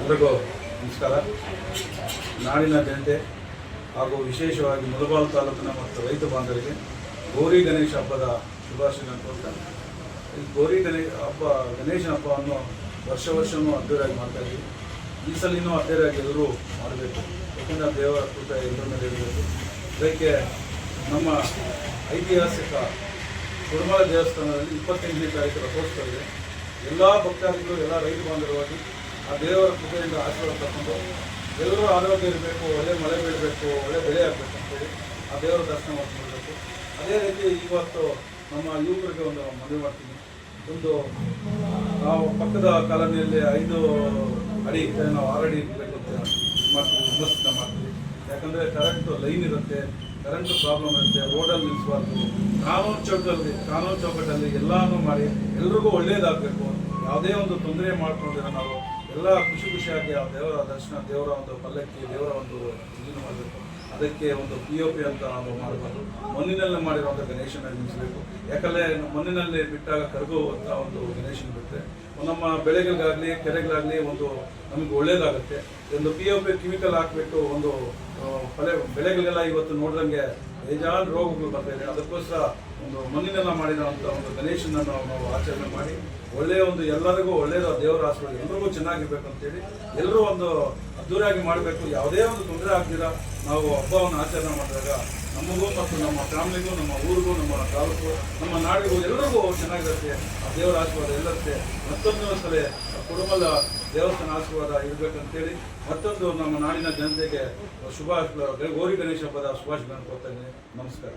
ಎಲ್ರಿಗೂ ನಮಸ್ಕಾರ. ನಾಡಿನ ಜನತೆ ಹಾಗೂ ವಿಶೇಷವಾಗಿ ಮುಲಬಾಲ್ ತಾಲೂಕಿನ ಮತ್ತು ರೈತ ಬಾಂಧವರಿಗೆ ಗೌರಿ ಗಣೇಶ ಹಬ್ಬದ ಶುಭಾಶಯ ಕೊಡ್ತಾ ಈ ಗೌರಿ ಗಣೇಶ ಹಬ್ಬ, ಗಣೇಶ ಹಬ್ಬವನ್ನು ವರ್ಷ ವರ್ಷವೂ ಅದ್ದೂರಿಯಾಗಿ ಮಾಡ್ತಾ ಇದ್ದೀವಿ. ಈ ಸಲಿನೂ ಅದ್ದೂರಿಯಾಗಿ ಎಲ್ಲರೂ ಮಾಡಬೇಕು. ಯಾಕಂದರೆ ದೇವರ ಕೃತ ಎಲ್ಲರ ಮೇಲೆ ಇರಬೇಕು. ಅದಕ್ಕೆ ನಮ್ಮ ಐತಿಹಾಸಿಕ ಕುರುಮಲ ದೇವಸ್ಥಾನದಲ್ಲಿ ಇಪ್ಪತ್ತೆಂಟನೇ ತಾರೀಕು ರಥೋತ್ಸವ ಇದೆ. ಎಲ್ಲ ಭಕ್ತಾದಿಗಳು, ಎಲ್ಲ ರೈತ ಬಾಂಧವರಾಗಿ ಆ ದೇವರ ಕೃಪೆಯಿಂದ ಆಶೀರ್ವಾದ ತಗೊಂಡು ಎಲ್ಲರೂ ಆರೋಗ್ಯ ಇರಬೇಕು, ಒಳ್ಳೆ ಮಳೆ ಬೀಳಬೇಕು, ಒಳ್ಳೆ ಬೆಳೆ ಆಗಬೇಕು ಅಂತೇಳಿ ಆ ದೇವರ ದರ್ಶನ ಮಾಡ್ಕೊಳ್ಬೇಕು ಅದೇ ರೀತಿ ಇವತ್ತು ನಮ್ಮ ಯುವಕರಿಗೆ ಒಂದು ಮನವಿ ಮಾಡ್ತೀನಿ. ಒಂದು ನಾವು ಪಕ್ಕದ ಕಾಲೋನಿಯಲ್ಲಿ ಐದು ಅಡಿ ನಾವು ಆರು ಇರಬೇಕು ಅಂತ ಮಾಡ್ತೀವಿ ವಿಮರ್ಶನ ಮಾಡ್ತೀವಿ. ಯಾಕಂದರೆ ಕರೆಂಟ್ ಲೈನ್ ಇರುತ್ತೆ ಕರೆಂಟ್ ಪ್ರಾಬ್ಲಮ್ ಇರುತ್ತೆ ರೋಡಲ್ಲಿ ನಿಲ್ಲಿಸಬಾರ್ದು ಕಾನೂನು ಚೌಕಲ್ಲಿ, ಕಾನೂನು ಚೌಕಟ್ಟಲ್ಲಿ ಎಲ್ಲಾನು ಮಾಡಿ ಎಲ್ರಿಗೂ ಒಳ್ಳೆಯದಾಗಬೇಕು ಯಾವುದೇ ಒಂದು ತೊಂದರೆ ಮಾಡ್ಕೊಂಡಿರೋ ನಾವು ಎಲ್ಲ ಖುಷಿ ಖುಷಿಯಾಗಿ ಆ ದೇವರ ದರ್ಶನ, ದೇವರ ಒಂದು ಪಲ್ಲಕ್ಕಿ, ದೇವರ ಒಂದು ಇದನ್ನು ಮಾಡಬೇಕು. ಅದಕ್ಕೆ ಒಂದು ಪಿ ಒ ಪಿ ಅಂತ ನಾವು ಮಾಡಬಾರ್ದು ಮಣ್ಣಿನಲ್ಲಿ ಮಾಡಿರುವಂಥ ಗಣೇಶನ ನಿಲ್ಲಿಸಬೇಕು ಯಾಕಂದರೆ ಮಣ್ಣಿನಲ್ಲಿ ಬಿಟ್ಟಾಗ ಕರಗುವಂಥ ಒಂದು ಗಣೇಶನ ಬಿಟ್ಟರೆ ನಮ್ಮ ಬೆಳೆಗಳಿಗಾಗಲಿ, ಕೆರೆಗಳಾಗಲಿ ಒಂದು ನಮಗೆ ಒಳ್ಳೇದಾಗುತ್ತೆ. ಒಂದು ಪಿ ಒ ಪಿ ಕೆಮಿಕಲ್ ಹಾಕಿಬಿಟ್ಟು ಒಂದು ಬೆಳೆಗಳಿಗೆಲ್ಲ ಇವತ್ತು ನೋಡ್ದಂಗೆ ಬೇಜಾನ್ ರೋಗಗಳು ಬರ್ತಾ ಇದೆ ಅದಕ್ಕೋಸ್ಕರ ಒಂದು ಮಣ್ಣಿನೆಲ್ಲ ಮಾಡಿದಂತ ಒಂದು ಗಣೇಶನ ನಾವು ನಾವು ಆಚರಣೆ ಮಾಡಿ ಒಳ್ಳೆಯ ಒಂದು ಎಲ್ಲರಿಗೂ ಒಳ್ಳೆಯದ ದೇವರ ಆಶೀರ್ವಾದ ಎಲ್ಲರಿಗೂ ಚೆನ್ನಾಗಿರ್ಬೇಕು ಅಂತೇಳಿ ಎಲ್ಲರೂ ಒಂದು ಅದ್ದೂರಿಯಾಗಿ ಮಾಡಬೇಕು. ಯಾವುದೇ ಒಂದು ತೊಂದರೆ ಆಗ್ದಿರ ನಾವು ಹಬ್ಬವನ್ನು ಆಚರಣೆ ಮಾಡಿದಾಗ ನಮಗೂ ಮತ್ತು ನಮ್ಮ ಫ್ಯಾಮಿಲಿಗೂ, ನಮ್ಮ ಊರಿಗೂ, ನಮ್ಮ ತಾಲೂಕು, ನಮ್ಮ ನಾಡಿಗೂ ಎಲ್ಲರಿಗೂ ಚೆನ್ನಾಗಿರುತ್ತೆ. ಆ ದೇವರ ಆಶೀರ್ವಾದ ಎಲ್ಲರುತ್ತೆ ಮತ್ತೊಂದು ಸಲ ಕುಟುಂಬದ ದೇವಸ್ಥಾನ ಆಶೀರ್ವಾದ ಇರಬೇಕಂತೇಳಿ ಮತ್ತೊಂದು ನಮ್ಮ ನಾಡಿನ ಜನತೆಗೆ ಶುಭ ಗೌರಿ ಗಣೇಶ ಹಬ್ಬದ ಶುಭಾಶಯ ಕೊಡ್ತಾ ಇದ್ದೀನಿ. ನಮಸ್ಕಾರ